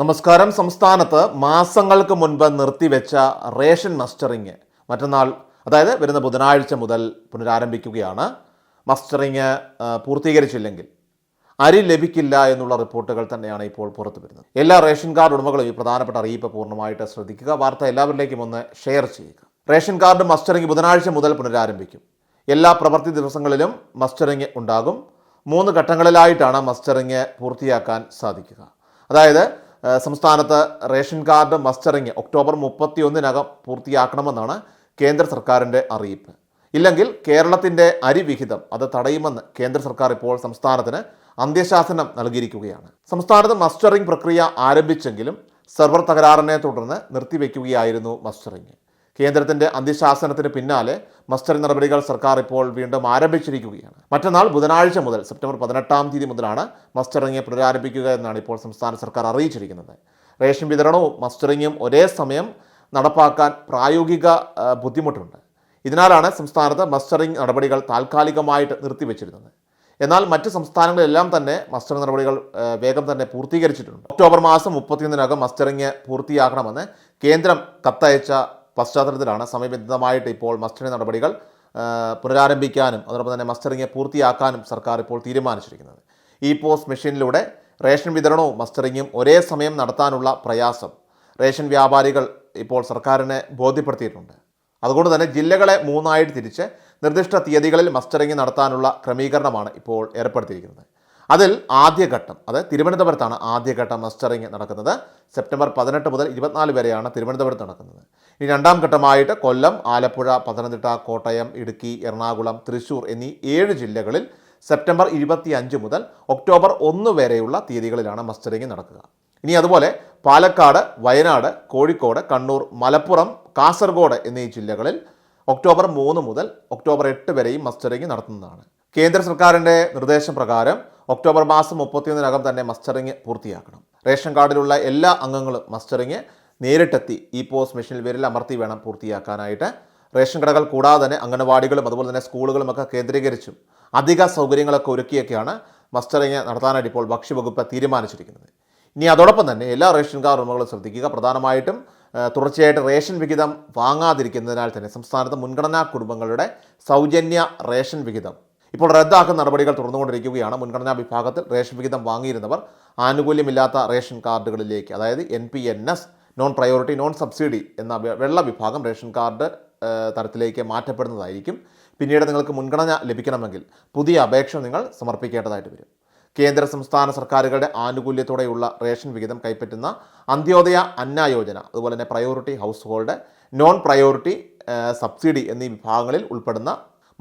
നമസ്കാരം. സംസ്ഥാനത്ത് മാസങ്ങൾക്ക് മുൻപ് നിർത്തിവെച്ച റേഷൻ മസ്റ്ററിങ് മറ്റന്നാൾ അതായത് വരുന്ന ബുധനാഴ്ച മുതൽ പുനരാരംഭിക്കുകയാണ്. മസ്റ്ററിങ് പൂർത്തീകരിച്ചില്ലെങ്കിൽ അരി ലഭിക്കില്ല എന്നുള്ള റിപ്പോർട്ടുകൾ തന്നെയാണ് ഇപ്പോൾ പുറത്തു വരുന്നത്. എല്ലാ റേഷൻ കാർഡ് ഉടമകളും ഈ പ്രധാനപ്പെട്ട അറിയിപ്പ് പൂർണമായിട്ട് ശ്രദ്ധിക്കുക. വാർത്ത എല്ലാവരിലേക്കും ഒന്ന് ഷെയർ ചെയ്യുക. റേഷൻ കാർഡ് മസ്റ്ററിങ് ബുധനാഴ്ച മുതൽ പുനരാരംഭിക്കും. എല്ലാ പ്രവൃത്തി ദിവസങ്ങളിലും മസ്റ്ററിങ് ഉണ്ടാകും. മൂന്ന് ഘട്ടങ്ങളിലായിട്ടാണ് മസ്റ്ററിങ് പൂർത്തിയാക്കാൻ സാധിക്കുക. അതായത് സംസ്ഥാനത്ത് റേഷൻ കാർഡ് മസ്റ്ററിങ് ഒക്ടോബർ മുപ്പത്തി ഒന്നിനകം പൂർത്തിയാക്കണമെന്നാണ് കേന്ദ്ര സർക്കാരിന്റെ അറിയിപ്പ്. ഇല്ലെങ്കിൽ കേരളത്തിന്റെ അരിവിഹിതം അത് തടയുമെന്ന് കേന്ദ്ര സർക്കാർ ഇപ്പോൾ സംസ്ഥാനത്തിന് അന്ത്യശാസനം നൽകിയിരിക്കുകയാണ്. സംസ്ഥാനത്ത് മസ്റ്ററിംഗ് പ്രക്രിയ ആരംഭിച്ചെങ്കിലും സെർവർ തകരാറിനെ തുടർന്ന് നിർത്തിവെക്കുകയായിരുന്നു മസ്റ്ററിംഗ്. കേന്ദ്രത്തിന്റെ അന്ത്യശാസനത്തിന് പിന്നാലെ മസ്റ്ററി നടപടികൾ സർക്കാർ ഇപ്പോൾ വീണ്ടും ആരംഭിച്ചിരിക്കുകയാണ്. മറ്റന്നാൾ ബുധനാഴ്ച മുതൽ സെപ്റ്റംബർ പതിനെട്ടാം തീയതി മുതലാണ് മസ്റ്ററിംഗ് പുനരാരംഭിക്കുക എന്നാണ് ഇപ്പോൾ സംസ്ഥാന സർക്കാർ അറിയിച്ചിരിക്കുന്നത്. റേഷൻ വിതരണവും മസ്റ്ററിങ്ങും ഒരേ സമയം നടപ്പാക്കാൻ പ്രായോഗിക ബുദ്ധിമുട്ടുണ്ട്. ഇതിനാലാണ് സംസ്ഥാനത്ത് മസ്റ്ററിംഗ് നടപടികൾ താൽക്കാലികമായിട്ട് നിർത്തിവെച്ചിരുന്നത്. എന്നാൽ മറ്റ് സംസ്ഥാനങ്ങളിലെല്ലാം തന്നെ മസ്റ്ററിംഗ് നടപടികൾ വേഗം തന്നെ പൂർത്തീകരിച്ചിട്ടുണ്ട്. ഒക്ടോബർ മാസം മുപ്പത്തിയൊന്നിനകം മസ്റ്ററിംഗ് പൂർത്തിയാക്കണമെന്ന് കേന്ദ്രം കത്തയച്ച പശ്ചാത്തലത്തിലാണ് സമയബന്ധിതമായിട്ട് ഇപ്പോൾ മസ്റ്ററിംഗ് നടപടികൾ പുനരാരംഭിക്കാനും അതോടൊപ്പം തന്നെ മസ്റ്ററിംഗ് പൂർത്തിയാക്കാനും സർക്കാർ ഇപ്പോൾ തീരുമാനിച്ചിരിക്കുന്നത്. ഇ പോസ്റ്റ് മെഷീനിലൂടെ റേഷൻ വിതരണവും മസ്റ്ററിങ്ങും ഒരേ സമയം നടത്താനുള്ള പ്രയാസം റേഷൻ വ്യാപാരികൾ ഇപ്പോൾ സർക്കാരിനെ ബോധ്യപ്പെടുത്തിയിട്ടുണ്ട്. അതുകൊണ്ട് തന്നെ ജില്ലകളെ മൂന്നായിട്ട് തിരിച്ച് നിർദ്ദിഷ്ട തീയതികളിൽ മസ്റ്ററിംഗ് നടത്താനുള്ള ക്രമീകരണമാണ് ഇപ്പോൾ ഏർപ്പെടുത്തിയിരിക്കുന്നത്. അതിൽ ആദ്യഘട്ടം അത് തിരുവനന്തപുരത്താണ് ആദ്യഘട്ടം മസ്റ്ററിംഗ് നടക്കുന്നത്. സെപ്റ്റംബർ പതിനെട്ട് മുതൽ ഇരുപത്തിനാല് വരെയാണ് തിരുവനന്തപുരത്ത് നടക്കുന്നത്. ഇനി രണ്ടാം ഘട്ടമായിട്ട് കൊല്ലം ആലപ്പുഴ പത്തനംതിട്ട കോട്ടയം ഇടുക്കി എറണാകുളം തൃശൂർ എന്നീ ഏഴ് ജില്ലകളിൽ സെപ്റ്റംബർ ഇരുപത്തി അഞ്ച് മുതൽ ഒക്ടോബർ ഒന്ന് വരെയുള്ള തീയതികളിലാണ് മസ്റ്ററിംഗ് നടക്കുക. ഇനി അതുപോലെ പാലക്കാട് വയനാട് കോഴിക്കോട് കണ്ണൂർ മലപ്പുറം കാസർഗോഡ് എന്നീ ജില്ലകളിൽ ഒക്ടോബർ മൂന്ന് മുതൽ ഒക്ടോബർ എട്ട് വരെയും മസ്റ്ററിംഗ് നടത്തുന്നതാണ്. കേന്ദ്ര സർക്കാരിന്റെ നിർദ്ദേശപ്രകാരം ഒക്ടോബർ മാസം മുപ്പത്തിയൊന്നിനകം തന്നെ മസ്റ്ററിങ് പൂർത്തിയാക്കണം. റേഷൻ കാർഡിലുള്ള എല്ലാ അംഗങ്ങളും മസ്റ്ററിങ് നേരിട്ടെത്തി ഇ പോസ്റ്റ് മെഷീനിൽ വിരൽ അമർത്തി വേണം പൂർത്തിയാക്കാനായിട്ട്. റേഷൻ കടകൾ കൂടാതെ തന്നെ അംഗനവാടികളും അതുപോലെ തന്നെ സ്കൂളുകളും ഒക്കെ കേന്ദ്രീകരിച്ചും അധിക സൗകര്യങ്ങളൊക്കെ ഒരുക്കിയൊക്കെയാണ് മസ്റ്ററിങ് നടത്താനായിട്ട് ഇപ്പോൾ ഭക്ഷ്യവകുപ്പ് തീരുമാനിച്ചിരിക്കുന്നത്. ഇനി അതോടൊപ്പം തന്നെ എല്ലാ റേഷൻ കാർഡ് ഉടമകളും ശ്രദ്ധിക്കുക. പ്രധാനമായിട്ടും തുടർച്ചയായിട്ട് റേഷൻ വിഹിതം വാങ്ങാതിരിക്കുന്നതിനാൽ തന്നെ സംസ്ഥാനത്ത് മുൻഗണനാ കുടുംബങ്ങളുടെ സൗജന്യ റേഷൻ വിഹിതം ഇപ്പോൾ റദ്ദാക്കുന്ന നടപടികൾ തുടർന്നുകൊണ്ടിരിക്കുകയാണ് മുൻഗണനാ വിഭാഗത്തിൽ റേഷൻ വിഹിതം വാങ്ങിയിരുന്നവർ ആനുകൂല്യമില്ലാത്ത റേഷൻ കാർഡുകളിലേക്ക് അതായത് N P N S non priority non subsidy എന്ന വെള്ള വിഭാഗം റേഷൻ കാർഡ് തരത്തിലേക്ക് മാറ്റപ്പെടുന്നതായിരിക്കും. പിന്നീട് നിങ്ങൾക്ക് മുൻഗണന ലഭിക്കണമെങ്കിൽ പുതിയ അപേക്ഷ നിങ്ങൾ സമർപ്പിക്കേണ്ടതായിട്ട് വരും. കേന്ദ്ര സംസ്ഥാന സർക്കാരുകളുടെ ആനുകൂല്യത്തോടെയുള്ള റേഷൻ വിഹിതം കൈപ്പറ്റുന്ന അന്ത്യോദയ അന്ന യോജന അതുപോലെ തന്നെ priority household non priority subsidy എന്നീ വിഭാഗങ്ങളിൽ ഉൾപ്പെടുന്ന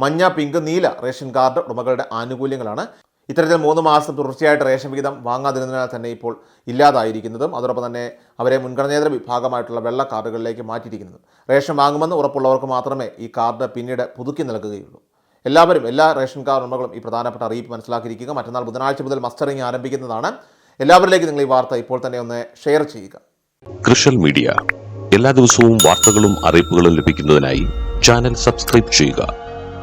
മഞ്ഞ പിങ്ക് നീല റേഷൻ കാർഡ് ഉടമകളുടെ ആനുകൂല്യങ്ങളാണ്. ഇത്തരത്തിൽ മൂന്ന് മാസം തുടർച്ചയായിട്ട് റേഷൻ വിഹിതം വാങ്ങാതിരുന്നതിനാൽ തന്നെ ഇപ്പോൾ ഇല്ലാതായിരിക്കുന്നതും അതോടൊപ്പം തന്നെ അവരെ മുൻഗണനേതര വിഭാഗമായിട്ടുള്ള വെള്ള കാർഡുകളിലേക്ക് മാറ്റിയിരിക്കുന്നതും. റേഷൻ വാങ്ങുമെന്ന് ഉറപ്പുള്ളവർക്ക് മാത്രമേ ഈ കാർഡ് പിന്നീട് പുതുക്കി നൽകുകയുള്ളൂ. എല്ലാവരും എല്ലാ റേഷൻ കാർഡ് ഉടമകളും ഈ പ്രധാനപ്പെട്ട അറിയിപ്പ് മനസ്സിലാക്കിയിരിക്കുക. മറ്റന്നാൾ ബുധനാഴ്ച മുതൽ മസ്റ്ററിംഗ് ആരംഭിക്കുന്നതാണ്. എല്ലാവരിലേക്കും നിങ്ങൾ ഈ വാർത്ത ഇപ്പോൾ തന്നെ ഒന്ന് ഷെയർ ചെയ്യുക. കൃഷൽ മീഡിയ. എല്ലാ ദിവസവും വാർത്തകളും അറിയിപ്പുകളും ലഭിക്കുന്നതിനായി ചാനൽ സബ്സ്ക്രൈബ് ചെയ്യുക.